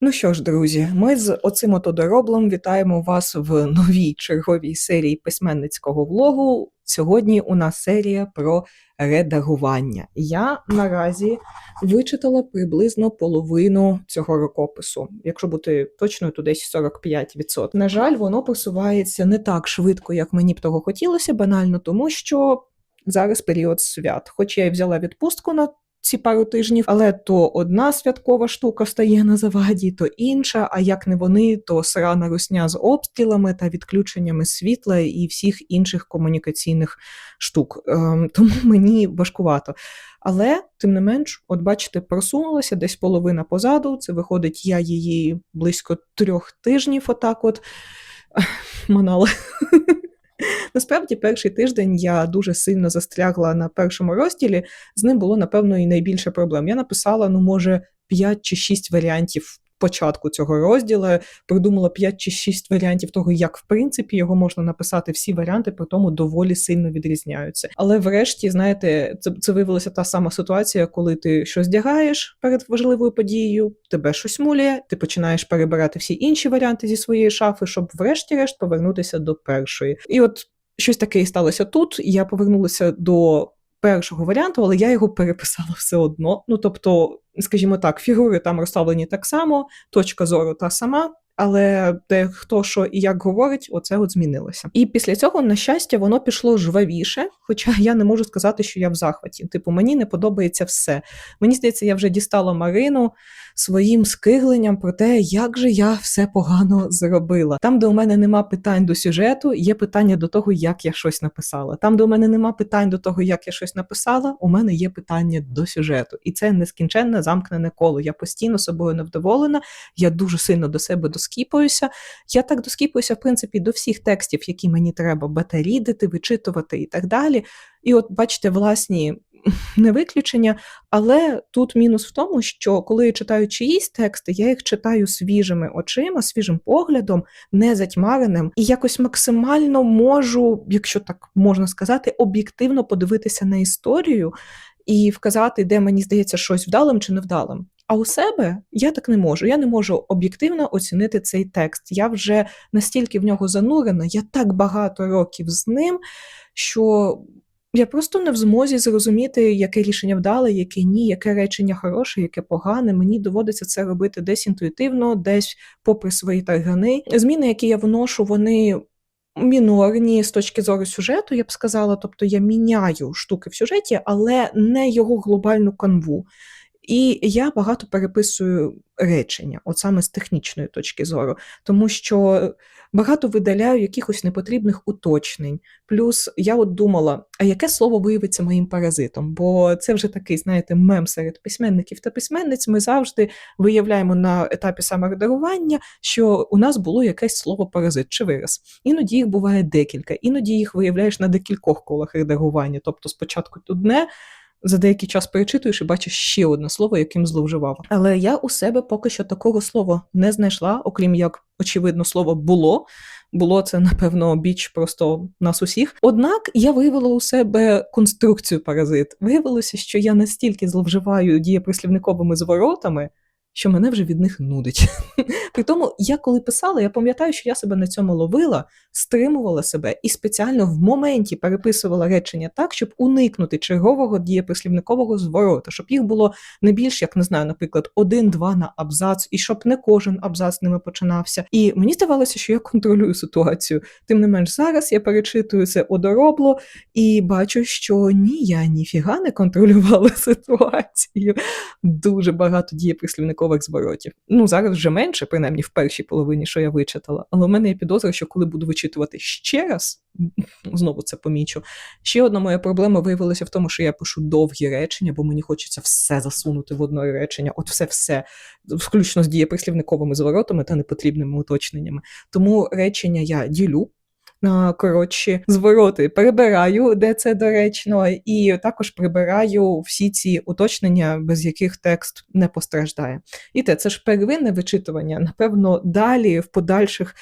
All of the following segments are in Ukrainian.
Ну що ж, друзі, ми з оцим ото дороблом вітаємо вас в новій черговій серії письменницького влогу. Сьогодні у нас серія про редагування. Я наразі вичитала приблизно половину цього рукопису. Якщо бути точною, то десь 45%. На жаль, воно просувається не так швидко, як мені б того хотілося, банально тому, що зараз період свят. Хоч я і взяла відпустку на ці пару тижнів, але то одна святкова штука стає на заваді, то інша. А як не вони, то срана русня з обстрілами та відключеннями світла і всіх інших комунікаційних штук. Ем, тому мені важкувато. Але тим не менш, от бачите, просунулася десь половина позаду. Це виходить, я її близько трьох тижнів. Отак, от манала. Насправді, перший тиждень я дуже сильно застрягла на першому розділі. З ним було, напевно, і найбільше проблем. Я написала, ну, може, 5 чи 6 варіантів початку цього розділу, придумала 5 чи 6 варіантів того, як в принципі його можна написати. Всі варіанти при тому доволі сильно відрізняються. Але врешті, знаєте, це це виявилася та сама ситуація, коли ти щось дягаєш перед важливою подією, тебе щось муляє, ти починаєш перебирати всі інші варіанти зі своєї шафи, щоб врешті-решт повернутися до першої. І от щось таке і сталося тут. Я повернулася до першого варіанту, але я його переписала все одно. Ну тобто, скажімо так, фігури там розставлені так само, точка зору та сама. Але де хто що і як говорить, оце от змінилося. І після цього, на щастя, воно пішло жвавіше. Хоча я не можу сказати, що я в захваті. Типу, мені не подобається все. Мені здається, я вже дістала Марину своїм скигленням про те, як же я все погано зробила. Там, де у мене нема питань до сюжету, є питання до того, як я щось написала. Там, де у мене нема питань до того, як я щось написала, у мене є питання до сюжету. І це нескінченне замкнене коло. Я постійно собою невдоволена, я дуже сильно до себе доскіпуюся. Я так доскіпуюся, в принципі, до всіх текстів, які мені треба бета-рідити, вичитувати і так далі. І от бачите, власні не виключення, але тут мінус в тому, що коли я читаю чиїсь тексти, я їх читаю свіжими очима, свіжим поглядом, не затьмареним, і якось максимально можу, якщо так можна сказати, об'єктивно подивитися на історію і вказати, де мені здається щось вдалим чи невдалим. А у себе я так не можу. Я не можу об'єктивно оцінити цей текст. Я вже настільки в нього занурена, я так багато років з ним, що я просто не в змозі зрозуміти, яке рішення вдале, яке ні, яке речення хороше, яке погане. Мені доводиться це робити десь інтуїтивно, десь попри свої таргани. Зміни, які я вношу, вони. Мінорні з точки зору сюжету, я б сказала, тобто я міняю штуки в сюжеті, але не його глобальну канву. І я багато переписую речення, от саме з технічної точки зору, тому що багато видаляю якихось непотрібних уточнень. Плюс я от думала, а яке слово виявиться моїм паразитом? Бо це вже такий, знаєте, мем серед письменників та письменниць. Ми завжди виявляємо на етапі саморедагування, що у нас було якесь слово паразит чи вираз. Іноді їх буває декілька, іноді їх виявляєш на декількох колах редагування. Тобто спочатку одне за деякий час перечитуєш і бачиш ще одне слово, яким зловживав. Але я у себе поки що такого слова не знайшла, окрім як, очевидно, слово було. Було це, напевно, біч просто нас усіх. Однак я виявила у себе конструкцію паразит. Виявилося, що я настільки зловживаю дієприслівниковими зворотами що мене вже від них нудить. При тому, я коли писала, я пам'ятаю, що я себе на цьому ловила, стримувала себе і спеціально в моменті переписувала речення так, щоб уникнути чергового дієприслівникового звороту, щоб їх було не більш, як не знаю, наприклад, один-два на абзац, і щоб не кожен абзац ними починався. І мені здавалося, що я контролюю ситуацію. Тим не менш, зараз я перечитую це одоробло і бачу, що ні, я ніфіга не контролювала ситуацію. Дуже багато дієприслівникових додаткових зворотів. Ну зараз вже менше, принаймні в першій половині, що я вичитала. Але у мене є підозра, що коли буду вичитувати ще раз, знову це помічу. Ще одна моя проблема виявилася в тому, що я пишу довгі речення, бо мені хочеться все засунути в одне речення, от все-все, включно з дієприслівниковими зворотами та непотрібними уточненнями. Тому речення я ділю на коротші звороти. Перебираю, де це доречно, і також прибираю всі ці уточнення, без яких текст не постраждає. І те, це ж первинне вичитування. Напевно, далі в подальших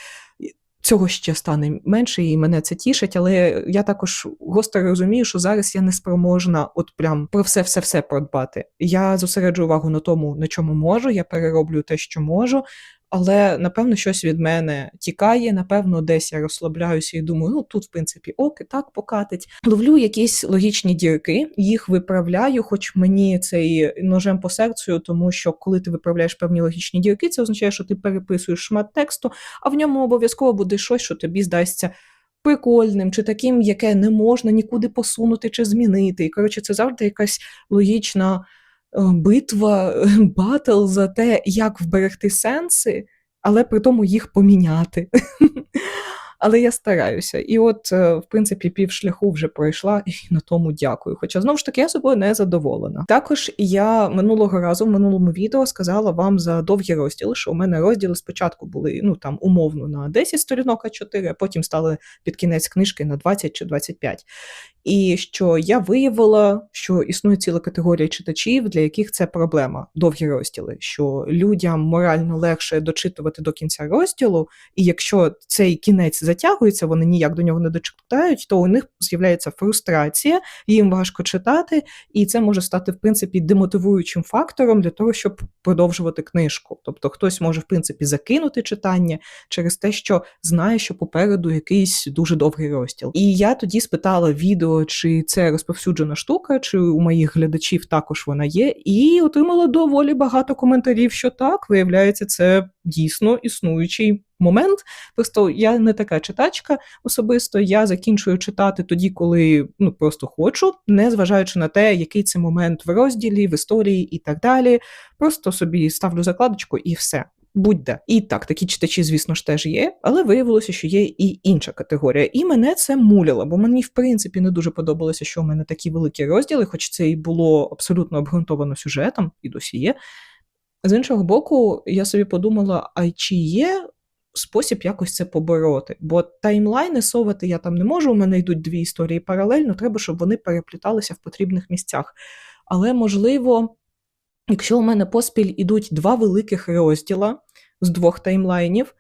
цього ще стане менше, і мене це тішить. Але я також гостро розумію, що зараз я не спроможна от прям про все, все, все продбати. Я зосереджую увагу на тому, на чому можу. Я перероблю те, що можу. Але напевно щось від мене тікає. Напевно, десь я розслабляюся і думаю, ну тут, в принципі, ок, і так покатить. Ловлю якісь логічні дірки, їх виправляю, хоч мені це і ножем по серцю, тому що коли ти виправляєш певні логічні дірки, це означає, що ти переписуєш шмат тексту, а в ньому обов'язково буде щось, що тобі здасться. Прикольним чи таким, яке не можна нікуди посунути чи змінити. І коротше, це завжди якась логічна битва, батл за те, як вберегти сенси, але при тому їх поміняти. Але я стараюся. І от, е, в принципі, півшляху вже пройшла, і на тому дякую. Хоча знову ж таки я собою не задоволена. Також я минулого разу в минулому відео сказала вам за довгі розділи, що у мене розділи спочатку були ну там умовно на 10 сторінок, а 4, а потім стали під кінець книжки на 20 чи 25. І що я виявила, що існує ціла категорія читачів, для яких це проблема довгі розділи, що людям морально легше дочитувати до кінця розділу, і якщо цей кінець затягується, вони ніяк до нього не дочитають, то у них з'являється фрустрація, їм важко читати, і це може стати в принципі демотивуючим фактором для того, щоб продовжувати книжку. Тобто хтось може в принципі закинути читання через те, що знає, що попереду якийсь дуже довгий розділ. І я тоді спитала відео, чи це розповсюджена штука, чи у моїх глядачів також вона є, і отримала доволі багато коментарів, що так виявляється, це дійсно існуючий момент. Просто я не така читачка особисто. Я закінчую читати тоді, коли ну просто хочу, не зважаючи на те, який це момент в розділі, в історії і так далі. Просто собі ставлю закладочку і все. Будь-де. І так, такі читачі, звісно ж, теж є, але виявилося, що є і інша категорія. І мене це муляло, бо мені, в принципі, не дуже подобалося, що у мене такі великі розділи, хоч це і було абсолютно обґрунтовано сюжетом, і досі є. З іншого боку, я собі подумала: а чи є спосіб якось це побороти? Бо таймлайни совати я там не можу, у мене йдуть дві історії паралельно, треба, щоб вони перепліталися в потрібних місцях. Але можливо, якщо у мене поспіль ідуть два великих розділа з двох таймлайнів,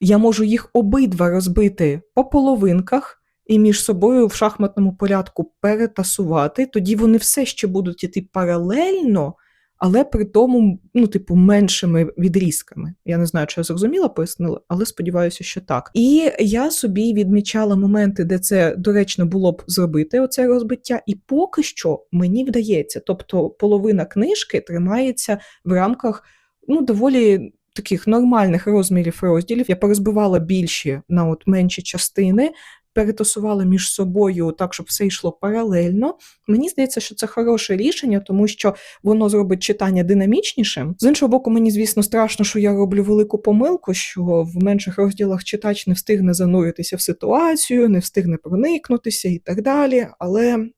я можу їх обидва розбити по половинках. І між собою в шахматному порядку перетасувати, тоді вони все ще будуть іти паралельно, але при тому, ну, типу, меншими відрізками. Я не знаю, чи я зрозуміла, пояснила, але сподіваюся, що так. І я собі відмічала моменти, де це доречно було б зробити, оце розбиття, і поки що мені вдається. Тобто половина книжки тримається в рамках ну, доволі. Таких нормальних розмірів розділів я порозбивала більші на от менші частини, перетасували між собою так, щоб все йшло паралельно. Мені здається, що це хороше рішення, тому що воно зробить читання динамічнішим. З іншого боку, мені, звісно, страшно, що я роблю велику помилку, що в менших розділах читач не встигне зануритися в ситуацію, не встигне проникнутися і так далі. Але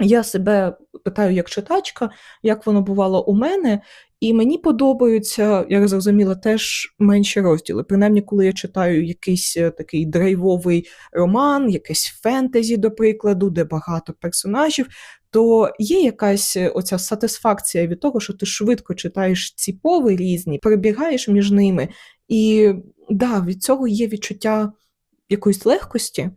я себе питаю як читачка, як воно бувало у мене, і мені подобаються, як зрозуміла, теж менші розділи. Принаймні, коли я читаю якийсь е, такий драйвовий роман, якесь фентезі, до прикладу, де багато персонажів, то є якась е, оця сатисфакція від того, що ти швидко читаєш ці пови різні, перебігаєш між ними. І да, від цього є відчуття якоїсь легкості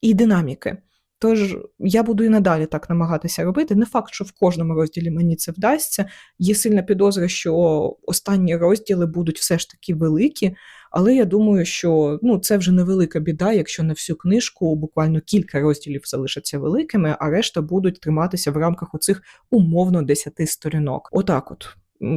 і динаміки. Тож я буду і надалі так намагатися робити. Не факт, що в кожному розділі мені це вдасться. Є сильна підозра, що останні розділи будуть все ж таки великі, але я думаю, що ну, це вже невелика біда, якщо на всю книжку буквально кілька розділів залишаться великими, а решта будуть триматися в рамках оцих умовно 10 сторінок. Отак, от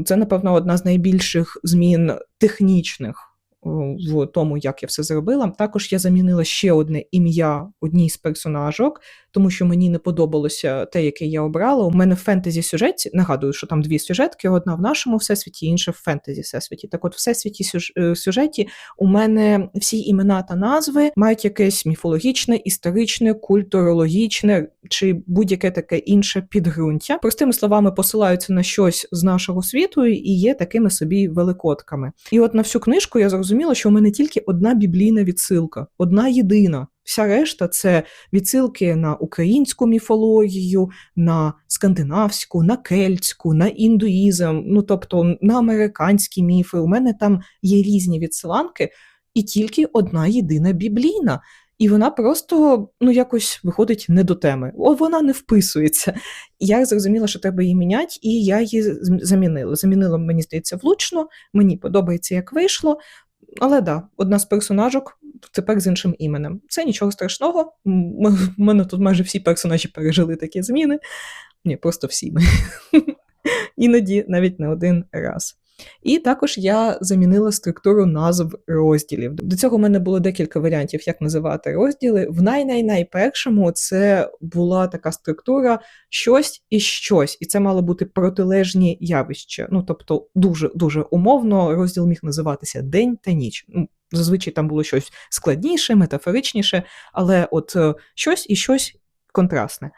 це напевно одна з найбільших змін технічних в тому, як я все зробила. Також я замінила ще одне ім'я одній з персонажок, тому що мені не подобалося те, яке я обрала. У мене в фентезі сюжеті нагадую, що там дві сюжетки: одна в нашому всесвіті, інша в фентезі всесвіті. Так, от, в всесвіті е, сюжеті у мене всі імена та назви мають якесь міфологічне, історичне, культурологічне чи будь-яке таке інше підґрунтя. Простими словами, посилаються на щось з нашого світу і є такими собі великодками. І от на всю книжку я зрозуміла, що у мене тільки одна біблійна відсилка, одна єдина. Вся решта це відсилки на українську міфологію, на скандинавську, на кельтську, на індуїзм, ну тобто на американські міфи. У мене там є різні відсиланки. і тільки одна єдина біблійна. І вона просто ну якось виходить не до теми. О, вона не вписується. Я зрозуміла, що треба її міняти, і я її замінила. Замінила, мені здається, влучно. Мені подобається, як вийшло. Але да, одна з персонажок тепер з іншим іменем. Це нічого страшного. У мене тут майже всі персонажі пережили такі зміни. Ні, просто всі ми. Іноді навіть не один раз. І також я замінила структуру назв розділів. До цього в мене було декілька варіантів, як називати розділи. В най-най-найпершому це була така структура щось і щось, і це мало бути протилежні явища. Ну тобто, дуже дуже умовно розділ міг називатися День та ніч. Ну, Зазвичай там було щось складніше, метафоричніше, але от е, щось і щось контрастне.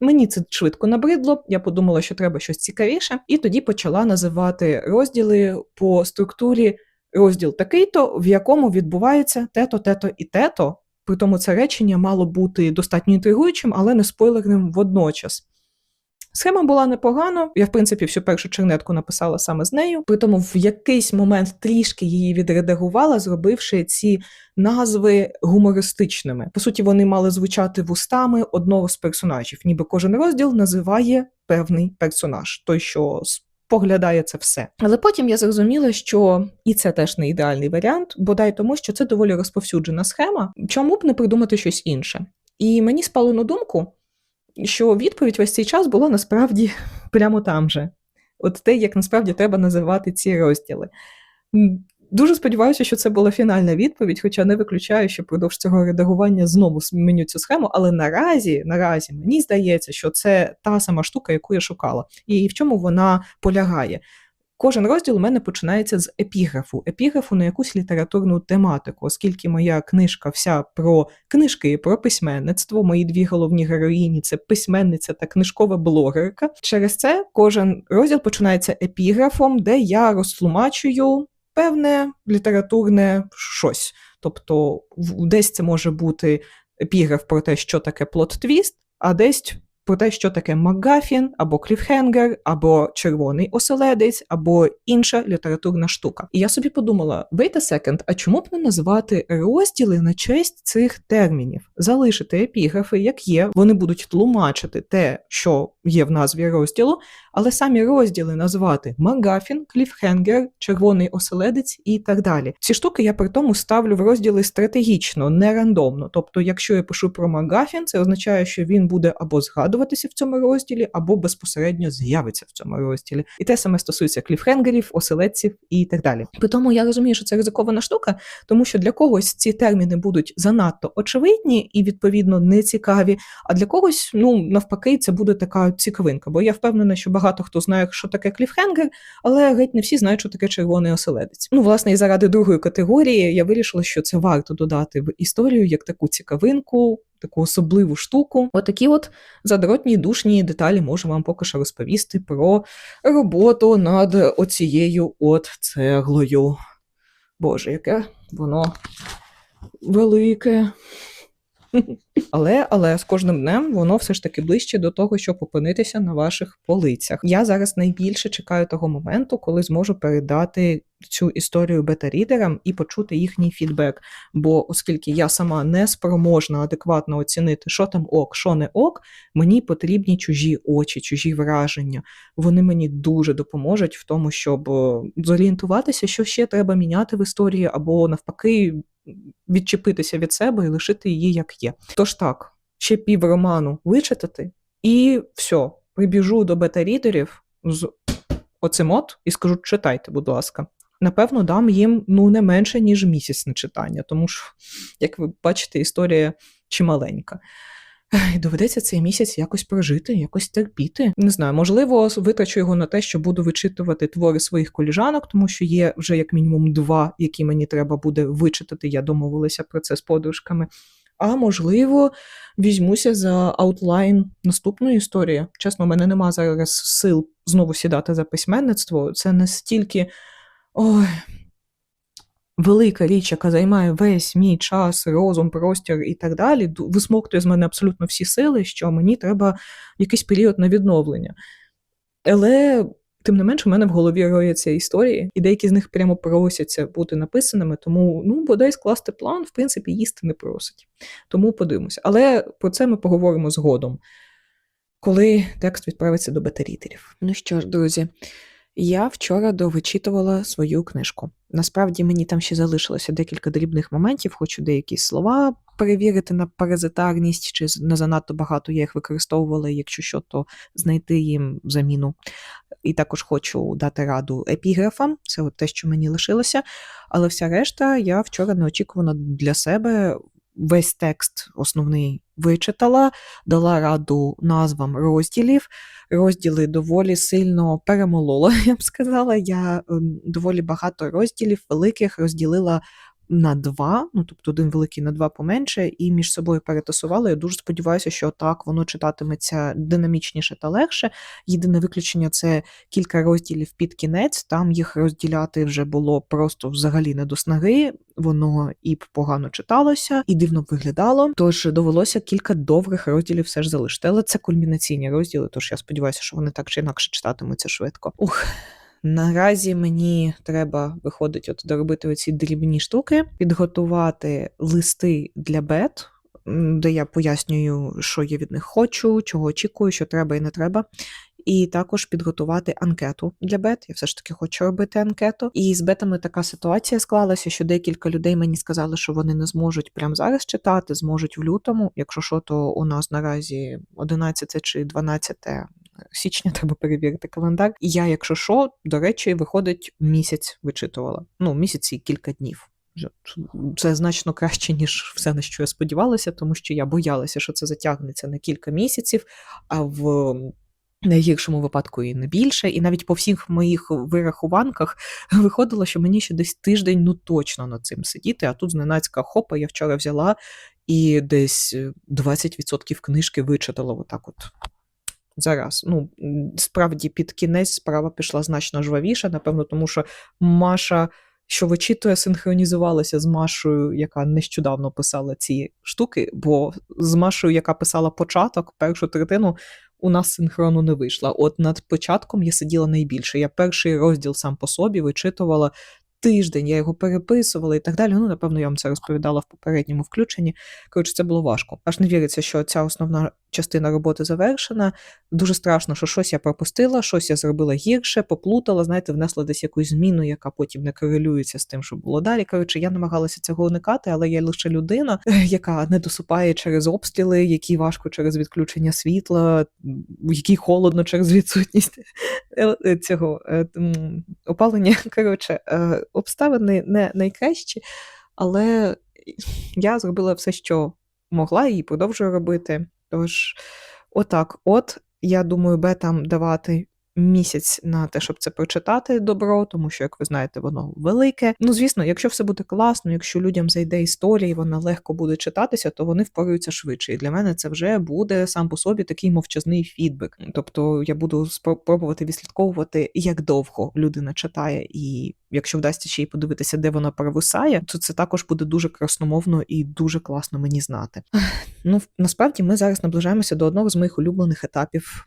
Мені це швидко набридло, я подумала, що треба щось цікавіше, і тоді почала називати розділи по структурі розділ такий-то, в якому відбувається те-то, те-то і те-то. Притому це речення мало бути достатньо інтригуючим, але не спойлерним водночас. Схема була непогана. Я, в принципі, всю першу чернетку написала саме з нею. Притому в якийсь момент трішки її відредагувала, зробивши ці назви гумористичними. По суті, вони мали звучати вустами одного з персонажів, ніби кожен розділ називає певний персонаж, той, що споглядає це все. Але потім я зрозуміла, що і це теж не ідеальний варіант, бодай тому, що це доволі розповсюджена схема. Чому б не придумати щось інше? І мені спало на думку, що відповідь весь цей час була насправді прямо там же. От те, як насправді треба називати ці розділи. Дуже сподіваюся, що це була фінальна відповідь, хоча не виключаю, що впродовж цього редагування знову зміню цю схему, але наразі, наразі мені здається, що це та сама штука, яку я шукала, і в чому вона полягає. Кожен розділ у мене починається з епіграфу, епіграфу на якусь літературну тематику, оскільки моя книжка вся про книжки, про письменництво. Мої дві головні героїні це письменниця та книжкова блогерка. Через це кожен розділ починається епіграфом, де я розтлумачую певне літературне щось. Тобто, десь це може бути епіграф про те, що таке плот-твіст, а десь про те, що таке Макгафін, або кліфхенгер, або червоний оселедець, або інша літературна штука. І я собі подумала: wait a second, а чому б не назвати розділи на честь цих термінів? Залишити епіграфи, як є, вони будуть тлумачити те, що є в назві розділу, але самі розділи назвати Макгафін, кліфхенгер, червоний оселедець і так далі. Ці штуки я при тому ставлю в розділи стратегічно, не рандомно. Тобто, якщо я пишу про Макгафін, це означає, що він буде або згадуватися в цьому розділі, або безпосередньо з'явиться в цьому розділі. І те саме стосується кліфхенгерів, оселедців і так далі. При тому я розумію, що це ризикована штука, тому що для когось ці терміни будуть занадто очевидні і відповідно нецікаві. А для когось, ну навпаки, це буде така цікавинка. Бо я впевнена, що багато хто знає, що таке кліфхенгер, але геть не всі знають, що таке червоний оселедець. Ну, власне, і заради другої категорії я вирішила, що це варто додати в історію як таку цікавинку. Таку особливу штуку. Отакі от задротні душні деталі можу вам поки що розповісти про роботу над оцією от цеглою. Боже, яке воно велике. Але, але з кожним днем воно все ж таки ближче до того, щоб опинитися на ваших полицях. Я зараз найбільше чекаю того моменту, коли зможу передати цю історію бета-рідерам і почути їхній фідбек. Бо оскільки я сама не спроможна адекватно оцінити, що там ок, що не ок, мені потрібні чужі очі, чужі враження. Вони мені дуже допоможуть в тому, щоб е, зорієнтуватися, що ще треба міняти в історії, або навпаки відчепитися від себе і лишити її як є. Тож так, ще пів роману вичитати, і все, прибіжу до бета-рідерів з оцим от і скажу: читайте, будь ласка. Напевно, дам їм ну не менше, ніж місяць на читання, тому що, як ви бачите, історія чималенька. Ех, Доведеться цей місяць якось прожити, якось терпіти. Не знаю, можливо, витрачу його на те, що буду вичитувати твори своїх коліжанок, тому що є вже як мінімум два, які мені треба буде вичитати. Я домовилася про це з подружками. А можливо, візьмуся за аутлайн наступної історії. Чесно, у мене нема зараз сил знову сідати за письменництво. Це настільки ой, велика річ, яка займає весь мій час, розум, простір і так далі, висмоктує з мене абсолютно всі сили, що мені треба якийсь період на відновлення. Але Тим не менш, у мене в голові рояться історії, і деякі з них прямо просяться бути написаними, тому ну бодай скласти план, в принципі, їсти не просить. Тому подивимося. Але про це ми поговоримо згодом, коли текст відправиться до бета-рідерів. Ну що ж, друзі, я вчора довичитувала свою книжку. Насправді мені там ще залишилося декілька дрібних моментів, хочу деякі слова перевірити на паразитарність, чи не занадто багато я їх використовувала, якщо що, то знайти їм заміну. І також хочу дати раду епіграфам, це от те, що мені лишилося. Але вся решта я вчора неочікувано для себе весь текст основний вичитала, дала раду назвам розділів. Розділи доволі сильно перемолола, я б сказала. Я ем, доволі багато розділів великих розділила на два, ну тобто один великий на два поменше, і між собою перетасувала. Я дуже сподіваюся, що так воно читатиметься динамічніше та легше. Єдине виключення це кілька розділів під кінець. Там їх розділяти вже було просто взагалі не до снаги. Воно і погано читалося, і дивно виглядало. Тож довелося кілька довгих розділів все ж залишити. Але це кульмінаційні розділи, тож я сподіваюся, що вони так чи інакше читатимуться швидко. Ух. Наразі мені треба виходить, от доробити оці дрібні штуки, підготувати листи для бет, де я пояснюю, що я від них хочу, чого очікую, що треба і не треба. І також підготувати анкету для бет. Я все ж таки хочу робити анкету. І з бетами така ситуація склалася, що декілька людей мені сказали, що вони не зможуть прямо зараз читати, зможуть в лютому. Якщо що, то у нас наразі 11 чи 12 січня треба перевірити календар. І я, якщо що, до речі, виходить місяць вичитувала. Ну, місяць і кілька днів. Це значно краще, ніж все, на що я сподівалася, тому що я боялася, що це затягнеться на кілька місяців, а в найгіршому випадку і не більше. І навіть по всіх моїх вирахуванках виходило, що мені ще десь тиждень ну точно над цим сидіти. А тут зненацька хопа, я вчора взяла і десь 20% книжки вичитала отак от зараз. Ну, справді, під кінець справа пішла значно жвавіше, напевно, тому що Маша, що вичитує, синхронізувалася з Машою, яка нещодавно писала ці штуки, бо з Машою, яка писала початок, першу третину. У нас синхрону не вийшла. От над початком я сиділа найбільше. Я перший розділ сам по собі вичитувала тиждень, я його переписувала і так далі. Ну, напевно, я вам це розповідала в попередньому включенні. Коротше, це було важко. Аж не віриться, що ця основна частина роботи завершена. Дуже страшно, що щось я пропустила, щось я зробила гірше, поплутала, знаєте, внесла десь якусь зміну, яка потім не корелюється з тим, що було далі. Коротше, я намагалася цього уникати, але я лише людина, яка не досипає через обстріли, якій важко через відключення світла, якій холодно через відсутність е, цього е, опалення. Коротше, е, обставини не найкращі, але я зробила все, що могла, і продовжую робити. Тож, отак, от, я думаю, бетам давати місяць на те, щоб це прочитати добро, тому що, як ви знаєте, воно велике. Ну, звісно, якщо все буде класно, якщо людям зайде історія, і вона легко буде читатися, то вони впораються швидше. І для мене це вже буде сам по собі такий мовчазний фідбек. Тобто я буду спробувати відслідковувати, як довго людина читає, і якщо вдасться ще й подивитися, де вона провисає, то це також буде дуже красномовно і дуже класно мені знати. Ну насправді ми зараз наближаємося до одного з моїх улюблених етапів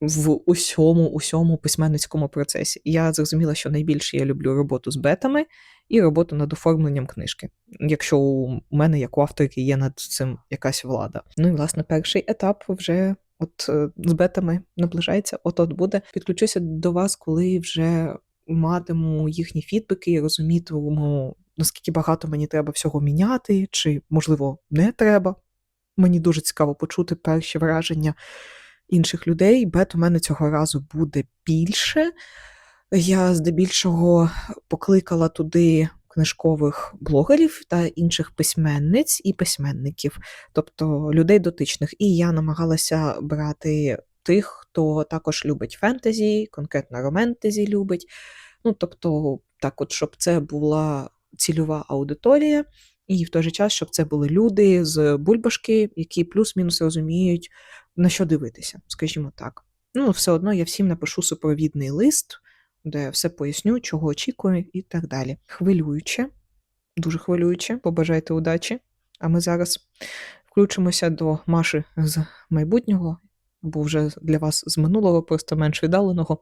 в усьому усьому письменницькому процесі. Я зрозуміла, що найбільше я люблю роботу з бетами і роботу над оформленням книжки, якщо у мене, як у авторки, є над цим якась влада. Ну і власне перший етап вже. От е, з бетами наближається, от от буде. Підключуся до вас, коли вже матиму їхні фідбеки і розумітиму, наскільки багато мені треба всього міняти, чи, можливо, не треба. Мені дуже цікаво почути перші враження інших людей. Бет у мене цього разу буде більше. Я здебільшого покликала туди книжкових блогерів та інших письменниць і письменників, тобто людей дотичних. І я намагалася брати тих, хто також любить фентезі, конкретно романтезі любить. Ну, тобто, так, от, щоб це була цільова аудиторія, і в той же час, щоб це були люди з бульбашки, які плюс-мінус розуміють на що дивитися, скажімо так. Ну, все одно я всім напишу супровідний лист, де все поясню, чого очікую, і так далі. Хвилююче, дуже хвилююче, побажайте удачі. А ми зараз включимося до Маші з майбутнього, або вже для вас з минулого, просто менш віддаленого.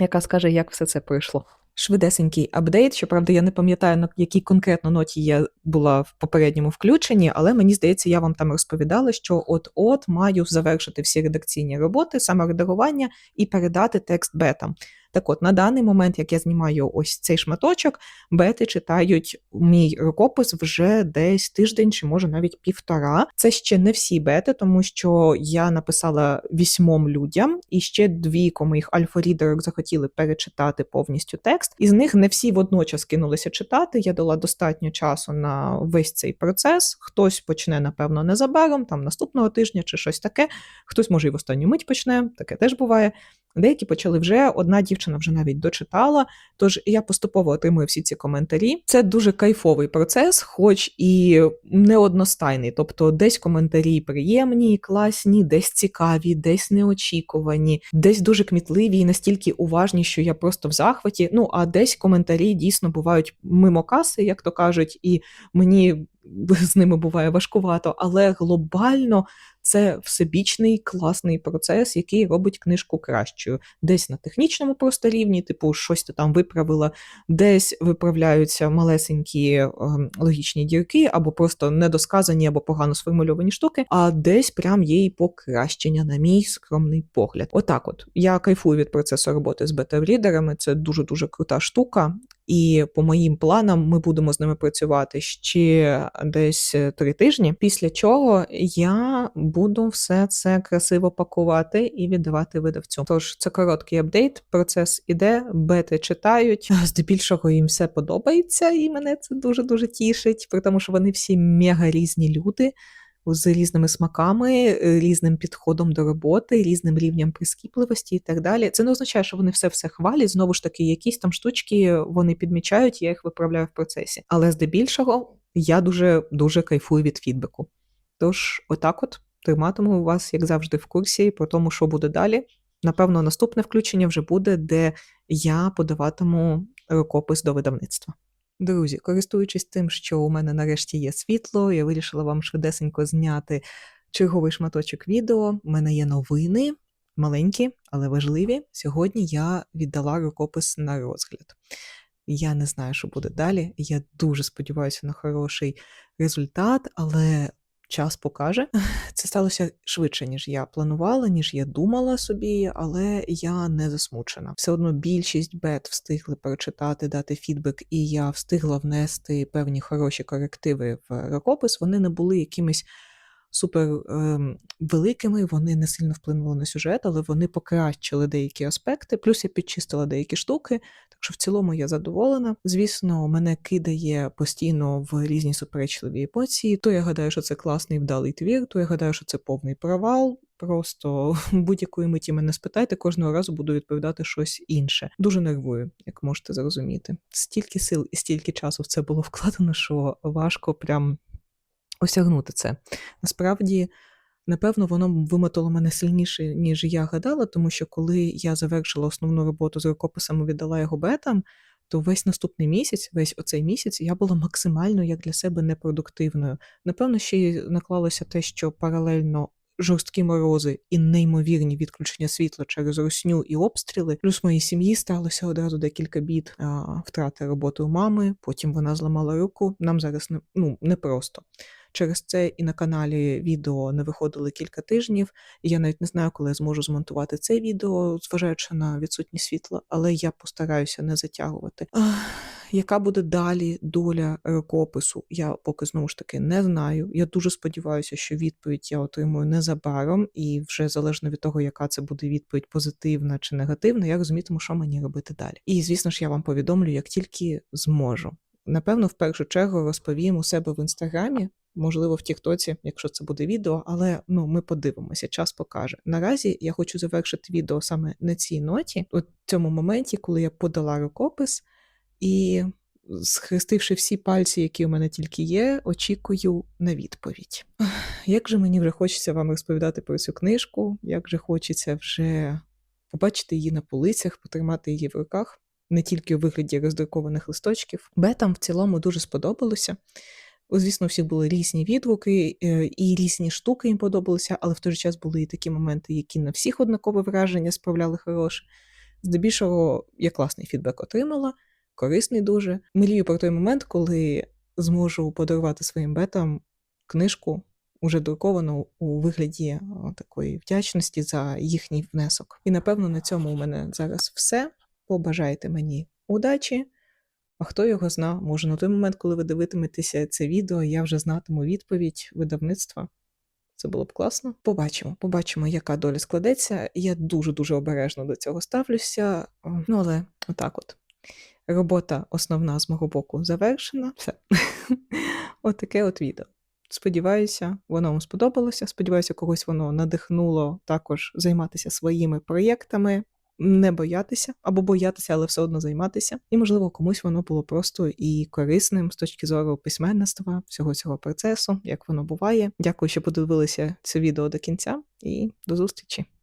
яка скаже, як все це пройшло. Швидесенький апдейт. Щоправда, я не пам'ятаю, на якій конкретно ноті я була в попередньому включенні, але мені здається, я вам там розповідала, що от-от маю завершити всі редакційні роботи, саме редагування і передати текст бетам. Так от, на даний момент, як я знімаю ось цей шматочок, бети читають мій рукопис вже десь тиждень чи може навіть півтора. Це ще не всі бети, тому що я написала вісьмом людям, і ще двійко альфа-рідерок захотіли перечитати повністю текст. Із них не всі водночас кинулися читати. Я дала достатньо часу на весь цей процес. Хтось почне, напевно, незабаром, там наступного тижня чи щось таке. Хтось може і в останню мить почне, таке теж буває. Деякі почали вже, одна дівчина вже навіть дочитала. Тож я поступово отримую всі ці коментарі. Це дуже кайфовий процес, хоч і неодностайний. Тобто, десь коментарі приємні, класні, десь цікаві, десь неочікувані, десь дуже кмітливі і настільки уважні, що я просто в захваті. Ну а десь коментарі дійсно бувають мимо каси, як то кажуть, і мені з ними буває важкувато, але глобально це всебічний класний процес, який робить книжку кращою. Десь на технічному просто рівні, типу, щось ти там виправила, десь виправляються малесенькі е, логічні дірки, або просто недосказані, або погано сформульовані штуки, а десь прям є і покращення, на мій скромний погляд. Отак, от я кайфую від процесу роботи з бета-рідерами, це дуже дуже крута штука. І по моїм планам ми будемо з ними працювати ще десь е, три тижні. Після чого я буду все це красиво пакувати і віддавати видавцю. Тож це короткий апдейт. Процес іде, бети читають. Здебільшого їм все подобається, і мене це дуже дуже тішить, при тому, що вони всі мега різні люди з різними смаками, е, різним підходом до роботи, різним рівнем прискіпливості і так далі. Це не означає, що вони все все хвалять. Знову ж таки, якісь там штучки вони підмічають, я їх виправляю в процесі. Але здебільшого я дуже дуже кайфую від фідбеку. Тож, отак, от триматиму вас, як завжди, в курсі про тому, що буде далі. Напевно, наступне включення вже буде, де я подаватиму рукопис до видавництва. Друзі, користуючись тим, що у мене нарешті є світло, я вирішила вам швидесенько зняти черговий шматочок відео. У мене є новини, маленькі, але важливі. Сьогодні я віддала рукопис на розгляд. Я не знаю, що буде далі. Я дуже сподіваюся на хороший результат, але час покаже. Це сталося швидше, ніж я планувала, ніж я думала собі, але я не засмучена. Все одно більшість бет встигли прочитати, дати фідбек, і я встигла внести певні хороші корективи в рукопис. Вони не були якимись супер е, великими, вони не сильно вплинули на сюжет, але вони покращили деякі аспекти. Плюс я підчистила деякі штуки. Так що в цілому я задоволена. Звісно, мене кидає постійно в різні суперечливі емоції. То я гадаю, що це класний вдалий твір, то я гадаю, що це повний провал. Просто будь-якої миті мене спитайте, кожного разу буду відповідати щось інше. Дуже нервую, як можете зрозуміти. Стільки сил і стільки часу в це було вкладено, що важко прям осягнути це. Насправді, напевно, воно вимотало мене сильніше, ніж я гадала, тому що коли я завершила основну роботу з рукописами, віддала його бетам, то весь наступний місяць, весь оцей місяць, я була максимально як для себе непродуктивною. Напевно, ще й наклалося те, що паралельно. Жорсткі морози і неймовірні відключення світла через русню і обстріли. Плюс моїй сім'ї сталося одразу декілька бід втрати роботи у мами. Потім вона зламала руку. Нам зараз не ну непросто. Через це і на каналі відео не виходили кілька тижнів. Я навіть не знаю, коли я зможу змонтувати це відео, зважаючи на відсутність світла, але я постараюся не затягувати. Яка буде далі доля рукопису? Я поки знову ж таки не знаю. Я дуже сподіваюся, що відповідь я отримую незабаром, і вже залежно від того, яка це буде відповідь позитивна чи негативна, я розумітиму, що мені робити далі. І звісно ж, я вам повідомлю, як тільки зможу. Напевно, в першу чергу розповім у себе в інстаграмі можливо, в Тіктоці, якщо це буде відео, але ну ми подивимося, час покаже. Наразі я хочу завершити відео саме на цій ноті, у цьому моменті, коли я подала рукопис і. Схрестивши всі пальці, які у мене тільки є, очікую на відповідь. Як же мені вже хочеться вам розповідати про цю книжку, як же хочеться вже побачити її на полицях, потримати її в руках, не тільки у вигляді роздрукованих листочків. Бетам в цілому дуже сподобалося. Звісно, у всіх були різні відгуки е, і різні штуки їм подобалися, але в той же час були і такі моменти, які на всіх однакове враження справляли хороше. Здебільшого я класний фідбек отримала, корисний дуже. Мрію про той момент, коли зможу подарувати своїм бетам книжку, уже друковану у вигляді такої вдячності за їхній внесок. І напевно на цьому у мене зараз все. Побажайте мені удачі. А хто його зна, може на той момент, коли ви дивитиметеся це відео, я вже знатиму відповідь видавництва. Це було б класно. Побачимо, побачимо, яка доля складеться. Я дуже-дуже обережно до цього ставлюся. Ну, але отак от. Робота основна з мого боку завершена. Все. Отаке от відео. Сподіваюся, воно вам сподобалося. Сподіваюся, когось воно надихнуло також займатися своїми проєктами, не боятися або боятися, але все одно займатися. І, можливо, комусь воно було просто і корисним з точки зору письменництва, всього цього процесу, як воно буває. Дякую, що подивилися це відео до кінця, і до зустрічі!